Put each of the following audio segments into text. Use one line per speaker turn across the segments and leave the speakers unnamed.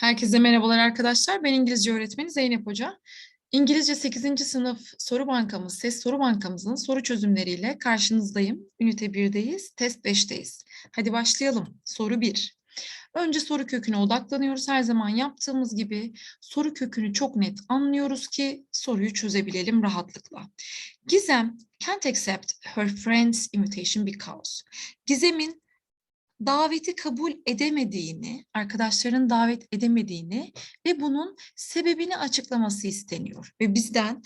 Herkese merhabalar arkadaşlar. Ben İngilizce öğretmeni Zeynep Hoca. İngilizce 8. sınıf soru bankamız, ses soru bankamızın soru çözümleriyle karşınızdayım. Ünite 1'deyiz, test 5'teyiz. Hadi başlayalım. Soru 1. Önce soru köküne odaklanıyoruz. Her zaman yaptığımız gibi soru kökünü çok net anlıyoruz ki soruyu çözebilelim rahatlıkla. Gizem can't accept her friend's invitation because. Gizem'in daveti kabul edemediğini, arkadaşların davet edemediğini ve bunun sebebini açıklaması isteniyor. Ve bizden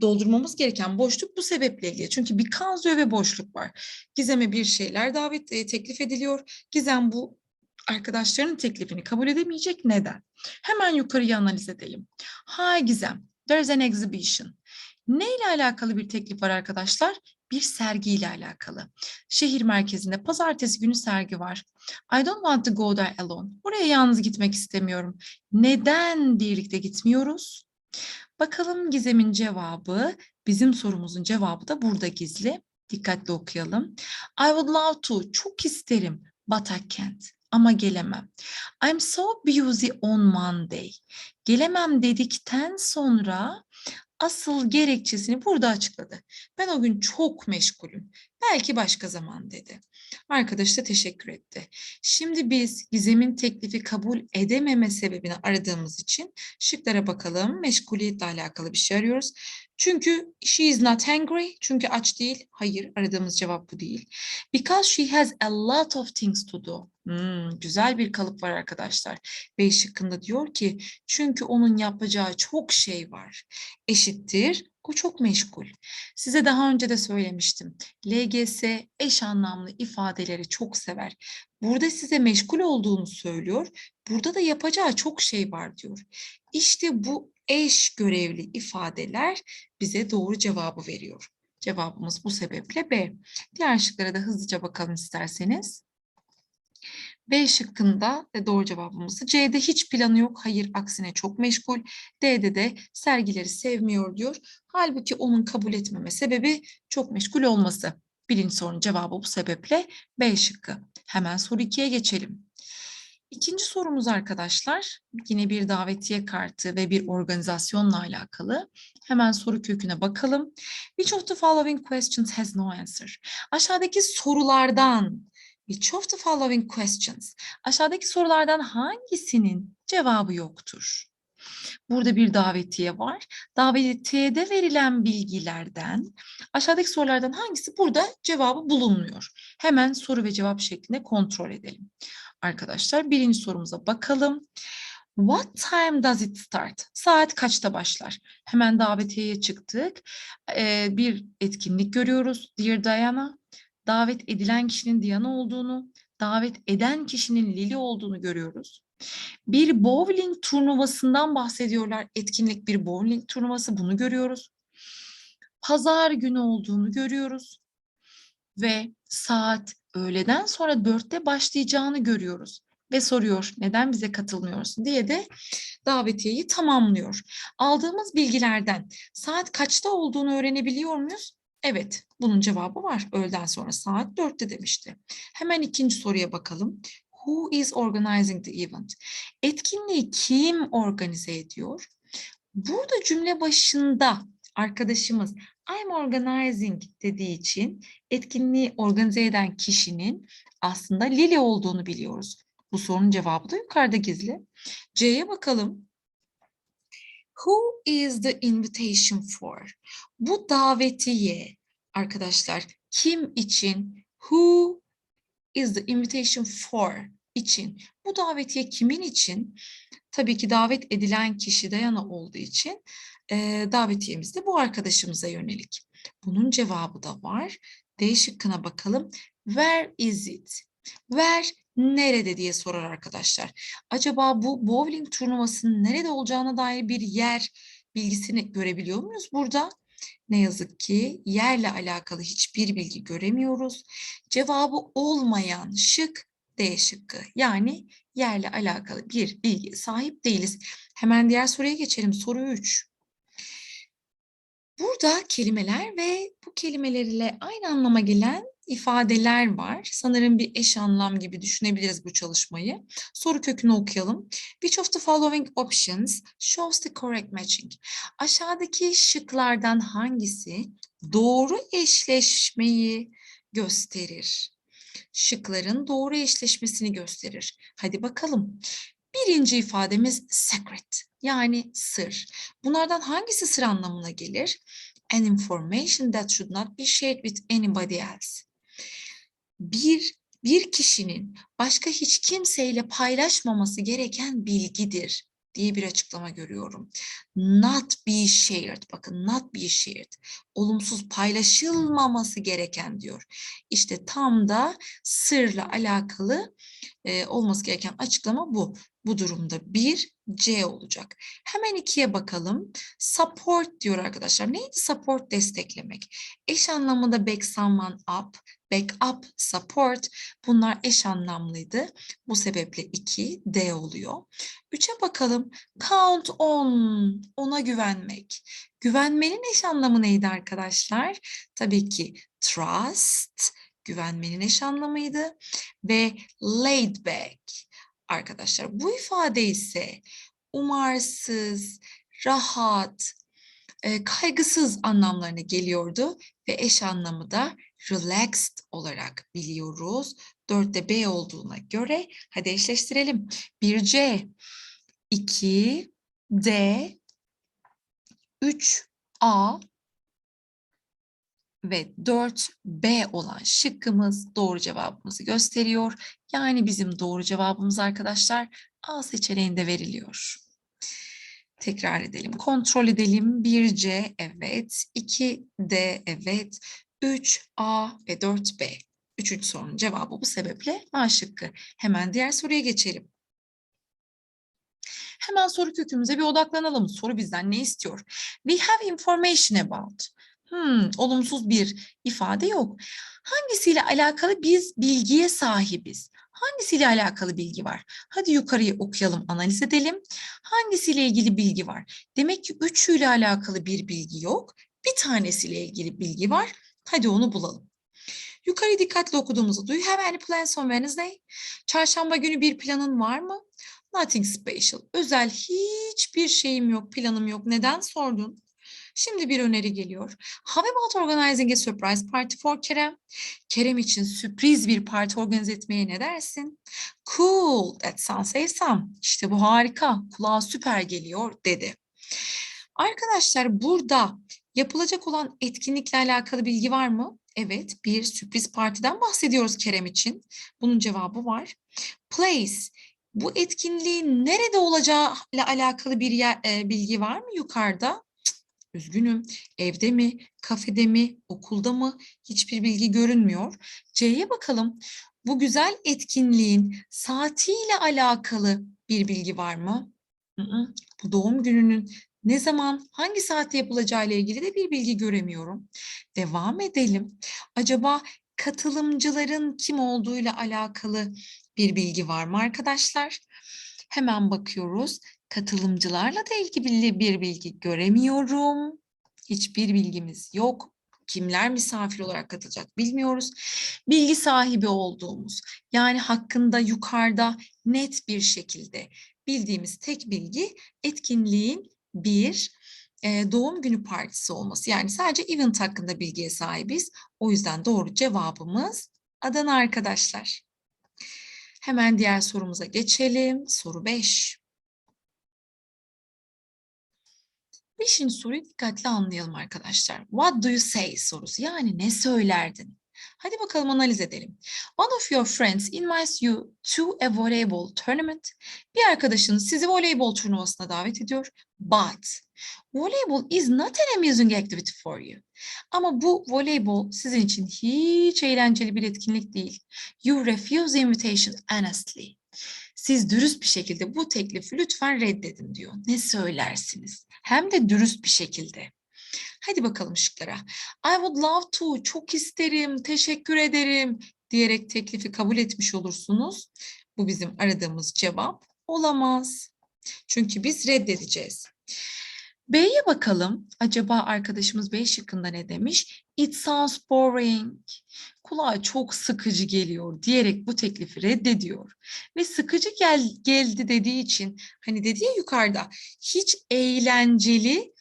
doldurmamız gereken boşluk bu sebeple ilgili. Çünkü bir kanzo ve boşluk var. Gizem'e bir şeyler davet e, teklif ediliyor. Gizem bu arkadaşlarının teklifini kabul edemeyecek. Neden? Hemen yukarıya analiz edelim. Hi Gizem, there's an exhibition. Ne ile alakalı bir teklif var arkadaşlar? Bir sergiyle alakalı. Şehir merkezinde pazartesi günü sergi var. I don't want to go there alone. Oraya yalnız gitmek istemiyorum. Neden birlikte gitmiyoruz? Bakalım Gizem'in cevabı, bizim sorumuzun cevabı da burada gizli. Dikkatli okuyalım. I would love to, çok isterim, but I can't. Ama gelemem. I'm so busy on Monday. Gelemem dedikten sonra asıl gerekçesini burada açıkladı. Ben o gün çok meşgulüm. Belki başka zaman dedi. Arkadaş da teşekkür etti. Şimdi biz Gizem'in teklifi kabul edememe sebebini aradığımız için şıklara bakalım. Meşguliyetle alakalı bir şey arıyoruz. Çünkü she is not hungry. Çünkü aç değil. Hayır, aradığımız cevap bu değil. Because she has a lot of things to do. Hmm, güzel bir kalıp var arkadaşlar. B şıkkında diyor ki çünkü onun yapacağı çok şey var. Eşittir o çok meşgul. Size daha önce de söylemiştim. LGS eş anlamlı ifadeleri çok sever. Burada size meşgul olduğunu söylüyor. Burada da yapacağı çok şey var diyor. İşte bu eş görevli ifadeler bize doğru cevabı veriyor. Cevabımız bu sebeple B. Diğer şıklara da hızlıca bakalım isterseniz. B şıkkında de doğru cevabımız. C'de hiç planı yok. Hayır aksine çok meşgul. D'de de sergileri sevmiyor diyor. Halbuki onun kabul etmeme sebebi çok meşgul olması. Birinci sorunun cevabı bu sebeple B şıkkı. Hemen soru 2'ye geçelim. İkinci sorumuz arkadaşlar yine bir davetiye kartı ve bir organizasyonla alakalı. Hemen soru köküne bakalım. Which of the following questions has no answer? Aşağıdaki sorulardan Which of the following questions? Aşağıdaki sorulardan hangisinin cevabı yoktur? Burada bir davetiye var. Davetiyede verilen bilgilerden aşağıdaki sorulardan hangisi burada cevabı bulunmuyor? Hemen soru ve cevap şeklinde kontrol edelim. Arkadaşlar birinci sorumuza bakalım. What time does it start? Saat kaçta başlar? Hemen davetiyeye çıktık. Ee, bir etkinlik görüyoruz. Dear Diana, davet edilen kişinin Diana olduğunu, davet eden kişinin Lili olduğunu görüyoruz. Bir bowling turnuvasından bahsediyorlar. Etkinlik bir bowling turnuvası bunu görüyoruz. Pazar günü olduğunu görüyoruz. Ve saat öğleden sonra dörtte başlayacağını görüyoruz. Ve soruyor neden bize katılmıyorsun diye de davetiyeyi tamamlıyor. Aldığımız bilgilerden saat kaçta olduğunu öğrenebiliyor muyuz? Evet, bunun cevabı var. Öğleden sonra saat 4'te demişti. Hemen ikinci soruya bakalım. Who is organizing the event? Etkinliği kim organize ediyor? Burada cümle başında arkadaşımız I'm organizing dediği için etkinliği organize eden kişinin aslında Lili olduğunu biliyoruz. Bu sorunun cevabı da yukarıda gizli. C'ye bakalım. Who is the invitation for? Bu davetiye arkadaşlar kim için? Who is the invitation for için? Bu davetiye kimin için? Tabii ki davet edilen kişi Dayana olduğu için e, davetiyemiz de bu arkadaşımıza yönelik. Bunun cevabı da var. D şıkkına bakalım. Where is it? Where nerede diye sorar arkadaşlar. Acaba bu bowling turnuvasının nerede olacağına dair bir yer bilgisini görebiliyor muyuz burada? Ne yazık ki yerle alakalı hiçbir bilgi göremiyoruz. Cevabı olmayan şık D şıkkı. Yani yerle alakalı bir bilgi sahip değiliz. Hemen diğer soruya geçelim. Soru 3. Burada kelimeler ve bu kelimelerle aynı anlama gelen ifadeler var. Sanırım bir eş anlam gibi düşünebiliriz bu çalışmayı. Soru kökünü okuyalım. Which of the following options shows the correct matching? Aşağıdaki şıklardan hangisi doğru eşleşmeyi gösterir? Şıkların doğru eşleşmesini gösterir. Hadi bakalım. Birinci ifademiz secret yani sır. Bunlardan hangisi sır anlamına gelir? An information that should not be shared with anybody else. Bir bir kişinin başka hiç kimseyle paylaşmaması gereken bilgidir diye bir açıklama görüyorum. Not be shared. Bakın not be shared. Olumsuz paylaşılmaması gereken diyor. İşte tam da sırla alakalı e, olması gereken açıklama bu. Bu durumda bir C olacak. Hemen ikiye bakalım. Support diyor arkadaşlar. Neydi support? Desteklemek. Eş anlamında back someone up, back up, support. Bunlar eş anlamlıydı. Bu sebeple 2 D oluyor. Üçe bakalım. Count on. Ona güvenmek. Güvenmenin eş anlamı neydi arkadaşlar? Tabii ki trust. Güvenmenin eş anlamıydı. Ve laid back arkadaşlar. Bu ifade ise umarsız, rahat, kaygısız anlamlarına geliyordu ve eş anlamı da relaxed olarak biliyoruz. 4'te B olduğuna göre hadi eşleştirelim. 1C, 2 D, 3 A ve 4B olan şıkkımız doğru cevabımızı gösteriyor. Yani bizim doğru cevabımız arkadaşlar A seçeneğinde veriliyor. Tekrar edelim, kontrol edelim. 1C evet, 2D evet, 3A ve 4B. Üçüncü sorunun cevabı bu sebeple A şıkkı. Hemen diğer soruya geçelim. Hemen soru kökümüze bir odaklanalım. Soru bizden ne istiyor? We have information about. Hmm, olumsuz bir ifade yok. Hangisiyle alakalı biz bilgiye sahibiz? Hangisiyle alakalı bilgi var? Hadi yukarıyı okuyalım, analiz edelim. Hangisiyle ilgili bilgi var? Demek ki üçüyle alakalı bir bilgi yok. Bir tanesiyle ilgili bilgi var. Hadi onu bulalım. Yukarıyı dikkatli you have any plans on Wednesday? Çarşamba günü bir planın var mı? Nothing special. Özel hiçbir şeyim yok, planım yok. Neden sordun? Şimdi bir öneri geliyor. How about organizing a surprise party for Kerem? Kerem için sürpriz bir parti organize etmeye ne dersin? Cool, that sounds awesome. İşte bu harika, kulağa süper geliyor dedi. Arkadaşlar burada yapılacak olan etkinlikle alakalı bilgi var mı? Evet, bir sürpriz partiden bahsediyoruz Kerem için. Bunun cevabı var. Place, bu etkinliğin nerede olacağıyla alakalı bir yer, e, bilgi var mı yukarıda? Üzgünüm. Evde mi, kafede mi, okulda mı? Hiçbir bilgi görünmüyor. C'ye bakalım. Bu güzel etkinliğin saatiyle alakalı bir bilgi var mı? Bu doğum gününün ne zaman, hangi saatte yapılacağı ile ilgili de bir bilgi göremiyorum. Devam edelim. Acaba katılımcıların kim olduğuyla alakalı bir bilgi var mı arkadaşlar? Hemen bakıyoruz. Katılımcılarla da ilgili bir bilgi göremiyorum. Hiçbir bilgimiz yok. Kimler misafir olarak katılacak bilmiyoruz. Bilgi sahibi olduğumuz yani hakkında yukarıda net bir şekilde bildiğimiz tek bilgi etkinliğin bir e, doğum günü partisi olması. Yani sadece event hakkında bilgiye sahibiz. O yüzden doğru cevabımız Adana arkadaşlar. Hemen diğer sorumuza geçelim. Soru 5. Beşinci soruyu dikkatli anlayalım arkadaşlar. What do you say sorusu yani ne söylerdin? Hadi bakalım analiz edelim. One of your friends invites you to a volleyball tournament. Bir arkadaşınız sizi voleybol turnuvasına davet ediyor. But volleyball is not an amusing activity for you. Ama bu voleybol sizin için hiç eğlenceli bir etkinlik değil. You refuse the invitation honestly. Siz dürüst bir şekilde bu teklifi lütfen reddedin diyor. Ne söylersiniz? Hem de dürüst bir şekilde. Hadi bakalım şıklara. I would love to, çok isterim, teşekkür ederim diyerek teklifi kabul etmiş olursunuz. Bu bizim aradığımız cevap olamaz. Çünkü biz reddedeceğiz. B'ye bakalım. Acaba arkadaşımız B şıkkında ne demiş? It sounds boring. Kulağa çok sıkıcı geliyor diyerek bu teklifi reddediyor. Ve sıkıcı gel, geldi dediği için hani dedi ya yukarıda hiç eğlenceli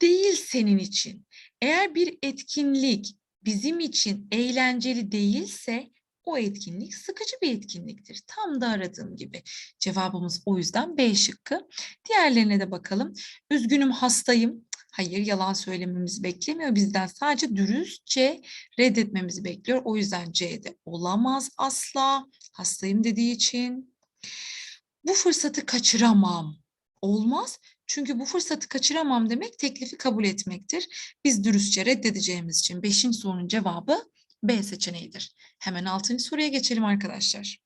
değil senin için. Eğer bir etkinlik bizim için eğlenceli değilse o etkinlik sıkıcı bir etkinliktir. Tam da aradığım gibi. Cevabımız o yüzden B şıkkı. Diğerlerine de bakalım. Üzgünüm hastayım. Hayır yalan söylememizi beklemiyor bizden. Sadece dürüstçe reddetmemizi bekliyor. O yüzden C'de olamaz asla. Hastayım dediği için. Bu fırsatı kaçıramam. Olmaz. Çünkü bu fırsatı kaçıramam demek teklifi kabul etmektir. Biz dürüstçe reddedeceğimiz için 5. sorunun cevabı B seçeneğidir. Hemen 6. soruya geçelim arkadaşlar.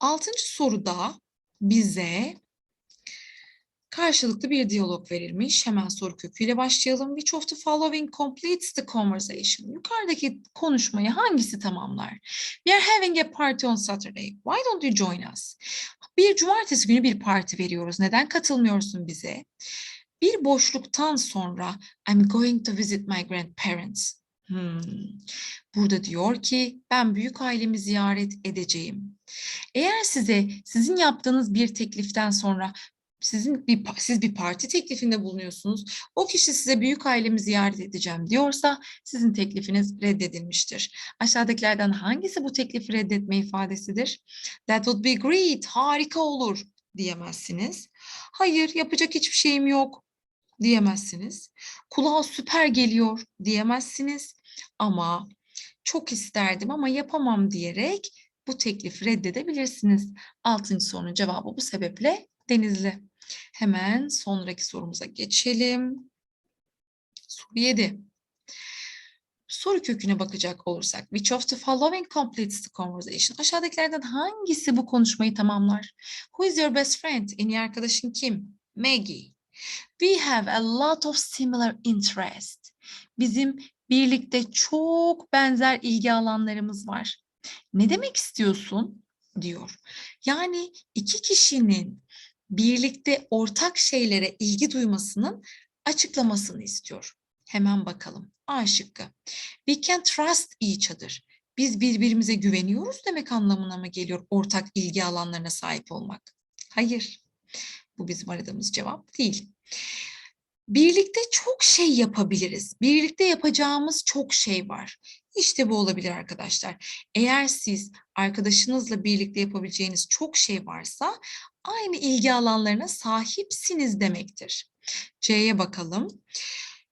6. soruda bize karşılıklı bir diyalog verilmiş. Hemen soru köküyle başlayalım. Which of the following completes the conversation? Yukarıdaki konuşmayı hangisi tamamlar? We are having a party on Saturday. Why don't you join us? Bir cumartesi günü bir parti veriyoruz. Neden katılmıyorsun bize? Bir boşluktan sonra I'm going to visit my grandparents. Hmm. Burada diyor ki ben büyük ailemi ziyaret edeceğim. Eğer size sizin yaptığınız bir tekliften sonra sizin bir siz bir parti teklifinde bulunuyorsunuz. O kişi size büyük ailemi ziyaret edeceğim diyorsa sizin teklifiniz reddedilmiştir. Aşağıdakilerden hangisi bu teklifi reddetme ifadesidir? That would be great. Harika olur diyemezsiniz. Hayır, yapacak hiçbir şeyim yok diyemezsiniz. Kulağa süper geliyor diyemezsiniz. Ama çok isterdim ama yapamam diyerek bu teklifi reddedebilirsiniz. Altıncı sorunun cevabı bu sebeple Denizli. Hemen sonraki sorumuza geçelim. Soru 7. Soru köküne bakacak olursak, which of the following completes the conversation? Aşağıdakilerden hangisi bu konuşmayı tamamlar? Who is your best friend? En iyi arkadaşın kim? Maggie. We have a lot of similar interest. Bizim birlikte çok benzer ilgi alanlarımız var. Ne demek istiyorsun? diyor. Yani iki kişinin birlikte ortak şeylere ilgi duymasının açıklamasını istiyor. Hemen bakalım. A şıkkı. We can trust each other. Biz birbirimize güveniyoruz demek anlamına mı geliyor ortak ilgi alanlarına sahip olmak? Hayır. Bu bizim aradığımız cevap değil. Birlikte çok şey yapabiliriz. Birlikte yapacağımız çok şey var. İşte bu olabilir arkadaşlar. Eğer siz arkadaşınızla birlikte yapabileceğiniz çok şey varsa aynı ilgi alanlarına sahipsiniz demektir. C'ye bakalım.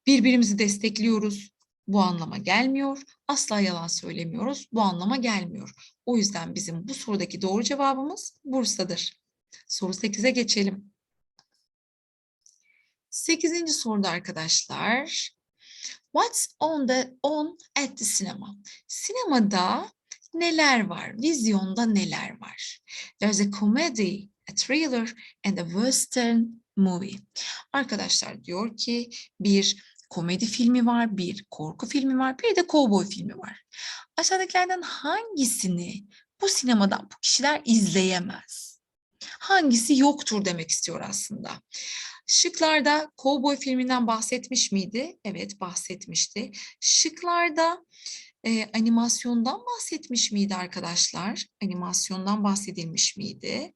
Birbirimizi destekliyoruz. Bu anlama gelmiyor. Asla yalan söylemiyoruz. Bu anlama gelmiyor. O yüzden bizim bu sorudaki doğru cevabımız Bursa'dır. Soru 8'e geçelim. Sekizinci soruda arkadaşlar. What's on the on at the cinema? Sinemada neler var? Vizyonda neler var? There's a comedy, a thriller and a western movie. Arkadaşlar diyor ki bir komedi filmi var, bir korku filmi var, bir de kovboy filmi var. Aşağıdakilerden hangisini bu sinemadan bu kişiler izleyemez? Hangisi yoktur demek istiyor aslında. Şıklarda Cowboy filminden bahsetmiş miydi? Evet bahsetmişti. Şıklarda e, animasyondan bahsetmiş miydi arkadaşlar? Animasyondan bahsedilmiş miydi?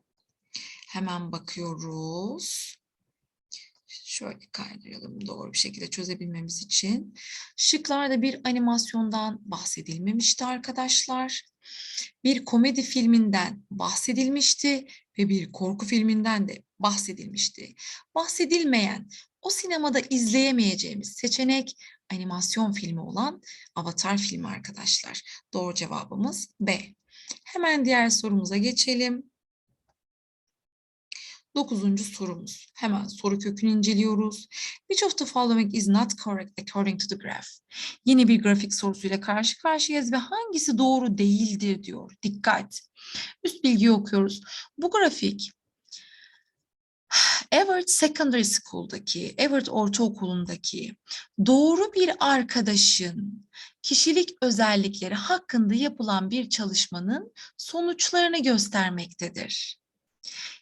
Hemen bakıyoruz. Şöyle kaydıralım doğru bir şekilde çözebilmemiz için. Şıklarda bir animasyondan bahsedilmemişti arkadaşlar. Bir komedi filminden bahsedilmişti ve bir korku filminden de bahsedilmişti. Bahsedilmeyen, o sinemada izleyemeyeceğimiz seçenek animasyon filmi olan Avatar filmi arkadaşlar. Doğru cevabımız B. Hemen diğer sorumuza geçelim. Dokuzuncu sorumuz. Hemen soru kökünü inceliyoruz. Which of the following is not correct according to the graph? Yeni bir grafik sorusuyla karşı karşıyayız ve hangisi doğru değildir diyor. Dikkat. Üst bilgiyi okuyoruz. Bu grafik Everett Secondary School'daki, Everett Ortaokulu'ndaki doğru bir arkadaşın kişilik özellikleri hakkında yapılan bir çalışmanın sonuçlarını göstermektedir.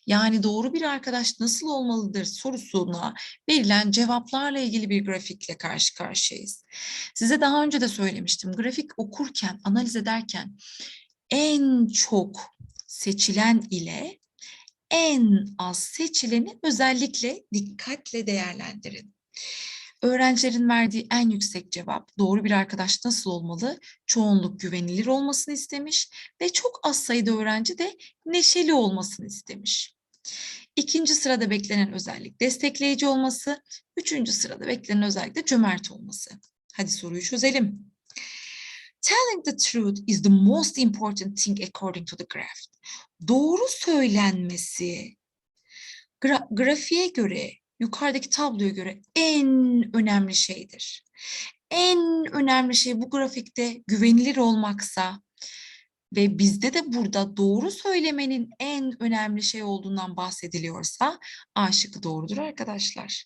Yani doğru bir arkadaş nasıl olmalıdır sorusuna verilen cevaplarla ilgili bir grafikle karşı karşıyayız. Size daha önce de söylemiştim. Grafik okurken, analiz ederken en çok seçilen ile en az seçileni özellikle dikkatle değerlendirin. Öğrencilerin verdiği en yüksek cevap doğru bir arkadaş nasıl olmalı? Çoğunluk güvenilir olmasını istemiş ve çok az sayıda öğrenci de neşeli olmasını istemiş. İkinci sırada beklenen özellik destekleyici olması, üçüncü sırada beklenen özellik de cömert olması. Hadi soruyu çözelim. Telling the truth is the most important thing according to the graph. Doğru söylenmesi gra grafiğe göre, yukarıdaki tabloya göre en önemli şeydir. En önemli şey bu grafikte güvenilir olmaksa ve bizde de burada doğru söylemenin en önemli şey olduğundan bahsediliyorsa A şıkkı doğrudur arkadaşlar.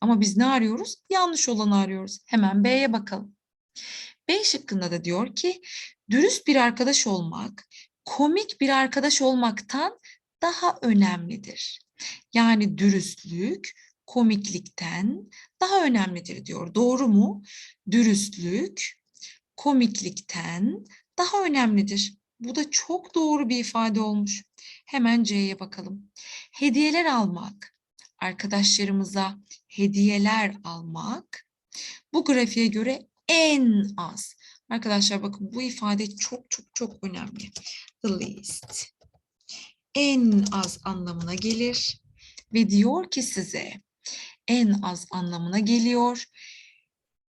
Ama biz ne arıyoruz? Yanlış olanı arıyoruz. Hemen B'ye bakalım. B şıkkında da diyor ki dürüst bir arkadaş olmak komik bir arkadaş olmaktan daha önemlidir. Yani dürüstlük komiklikten daha önemlidir diyor. Doğru mu? Dürüstlük komiklikten daha önemlidir. Bu da çok doğru bir ifade olmuş. Hemen C'ye bakalım. Hediyeler almak, arkadaşlarımıza hediyeler almak bu grafiğe göre en az. Arkadaşlar bakın bu ifade çok çok çok önemli. The least. En az anlamına gelir ve diyor ki size en az anlamına geliyor.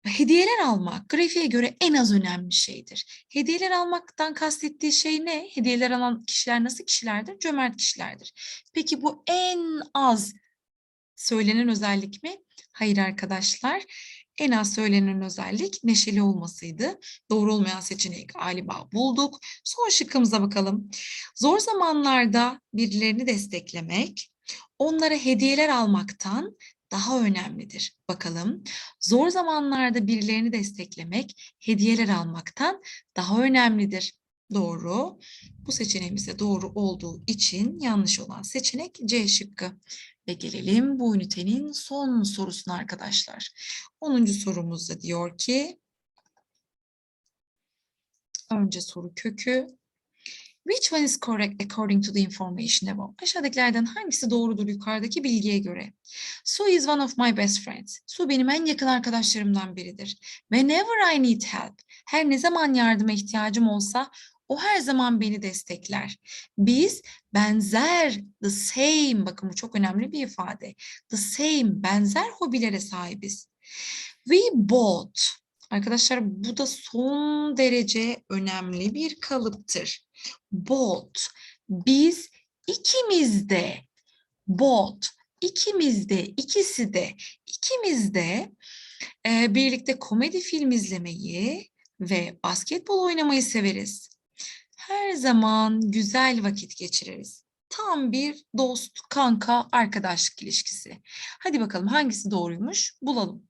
Hediyeler almak grafiğe göre en az önemli şeydir. Hediyeler almaktan kastettiği şey ne? Hediyeler alan kişiler nasıl kişilerdir? Cömert kişilerdir. Peki bu en az söylenen özellik mi? Hayır arkadaşlar. En az söylenen özellik neşeli olmasıydı. Doğru olmayan seçeneği galiba bulduk. Son şıkkımıza bakalım. Zor zamanlarda birilerini desteklemek, onlara hediyeler almaktan daha önemlidir. Bakalım zor zamanlarda birilerini desteklemek hediyeler almaktan daha önemlidir. Doğru. Bu seçeneğimiz doğru olduğu için yanlış olan seçenek C şıkkı. Ve gelelim bu ünitenin son sorusuna arkadaşlar. 10. sorumuzda diyor ki önce soru kökü Which one is correct according to the information above? Aşağıdakilerden hangisi doğrudur yukarıdaki bilgiye göre? Sue is one of my best friends. Sue benim en yakın arkadaşlarımdan biridir. Whenever I need help, her ne zaman yardıma ihtiyacım olsa o her zaman beni destekler. Biz benzer, the same, bakın bu çok önemli bir ifade. The same, benzer hobilere sahibiz. We both, arkadaşlar bu da son derece önemli bir kalıptır. Both, biz ikimiz de, both, ikimiz de, ikisi de, ikimiz de e, birlikte komedi film izlemeyi ve basketbol oynamayı severiz her zaman güzel vakit geçiririz. Tam bir dost, kanka, arkadaşlık ilişkisi. Hadi bakalım hangisi doğruymuş bulalım.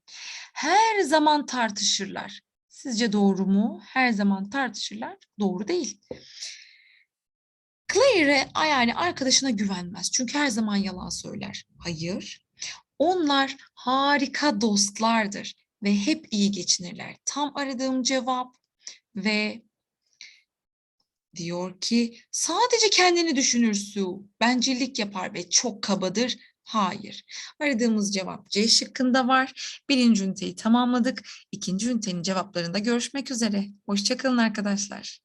Her zaman tartışırlar. Sizce doğru mu? Her zaman tartışırlar. Doğru değil. Claire yani arkadaşına güvenmez. Çünkü her zaman yalan söyler. Hayır. Onlar harika dostlardır ve hep iyi geçinirler. Tam aradığım cevap ve Diyor ki sadece kendini düşünür Su. Bencillik yapar ve çok kabadır. Hayır. Aradığımız cevap C şıkkında var. Birinci üniteyi tamamladık. İkinci ünitenin cevaplarında görüşmek üzere. Hoşçakalın arkadaşlar.